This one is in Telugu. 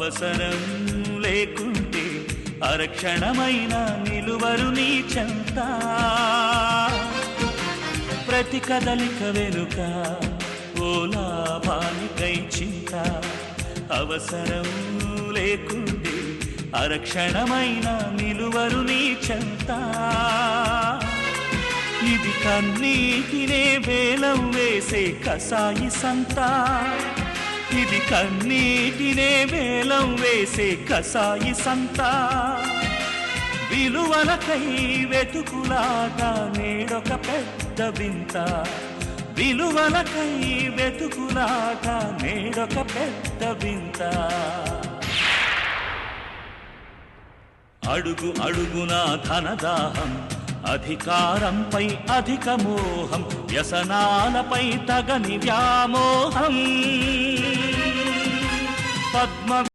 అవసరం లేకుంటే అరక్షణమైన నిలువరు నీ చెంత ప్రతి కదలిక వెనుక ఓలాభానికై చింత అవసరం లేకుంటే అరక్షణమైన నిలువరు నీ చెంత ఇది కన్నీటినే వేలం వేసే కసాయి సంతా. ఇది కన్నీటినే వేలం వేసే కసాయి సంత. విలువలకై వెతుకులాగా నేడొక పెద్ద వింత. విలువలకై వెతుకులాగా నేడొక పెద్ద వింత. అడుగు అడుగున ధనదాహం అధికారంపై అధిక మోహం వ్యసనాలపై తగని వ్యామోహం. பத்ம